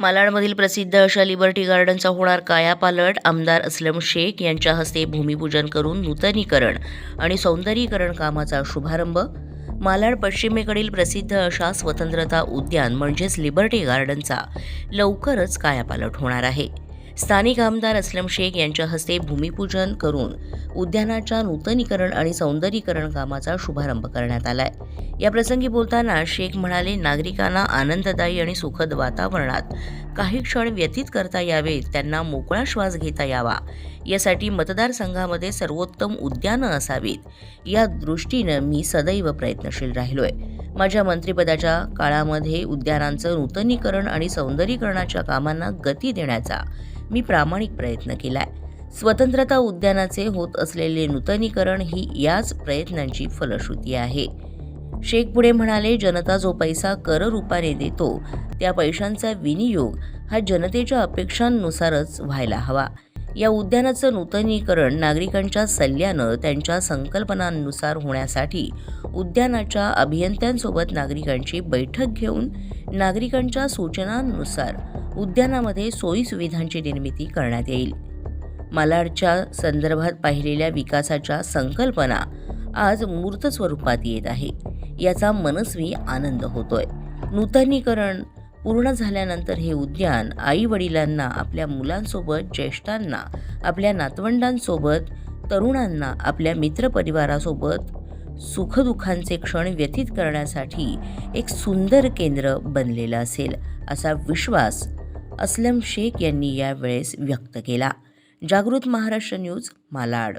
मालाडमधील प्रसिद्ध अशा लिबर्टी गार्डनचा होणार कायापालट आमदार असलम शेख यांच्या हस्ते भूमिपूजन करून नूतनीकरण आणि सौंदर्यीकरण कामाचा शुभारंभ. मालाड पश्चिमेकडील प्रसिद्ध अशा स्वतंत्रता उद्यान म्हणजेच लिबर्टी गार्डनचा लवकरच कायापालट होणार आहे. स्थानिक आमदार असलम शेख यांच्या हस्ते भूमिपूजन करून उद्यानाच्या नूतनीकरण आणि सौंदर्यीकरण कामाचा शुभारंभ करण्यात आला आहे प्रसंगी बोलताना शेख म्हणाले नागरिकांना आनंददायी आणि सुखद वातावरणात काही क्षण व्यतीत करता यावेत त्यांना मोकळा श्वास घेता यावा. यासाठी मतदारसंघामध्ये सर्वोत्तम उद्यानं असावीत. या दृष्टीनं मी सदैव प्रयत्नशील राहिलोय. माझ्या मंत्रिपदाच्या काळामध्ये उद्यानांचं नूतनीकरण आणि सौंदर्यीकरणाच्या कामांना गती देण्याचा मी प्रामाणिक प्रयत्न केलाय. स्वतंत्रता उद्यानाचे होत असलेले नूतनीकरण ही याच प्रयत्नांची फलश्रुती आहे. शेख पुढे म्हणाले जनता जो पैसा कर रूपाने देतो त्या पैशांचा विनियोग हा जनतेच्या अपेक्षांनुसारच व्हायला हवा. या उद्यानाचं नूतनीकरण नागरिकांच्या सल्ल्यानं त्यांच्या संकल्पनांनुसार होण्यासाठी उद्यानाच्या अभियंत्यांसोबत नागरिकांची बैठक घेऊन नागरिकांच्या सूचनांनुसार उद्यानामध्ये सोयीसुविधांची निर्मिती करण्यात येईल. मालाडच्या संदर्भात पाहिलेल्या विकासाच्या संकल्पना आज मूर्त स्वरूपात येत आहे. याचा मनस्वी आनंद होतोय. नूतनीकरण पूर्ण झाल्यानंतर हे उद्यान आई वडिलांना आपल्या मुलांसोबत ज्येष्ठांना आपल्या नातवंडांसोबत तरुणांना आपल्या मित्रपरिवारासोबत सुखदुःखांचे क्षण व्यतीत करण्यासाठी एक सुंदर केंद्र बनलेलं असेल असा विश्वास असलम शेख यांनी यावेळेस व्यक्त केला. जागृत महाराष्ट्र न्यूज मालाड.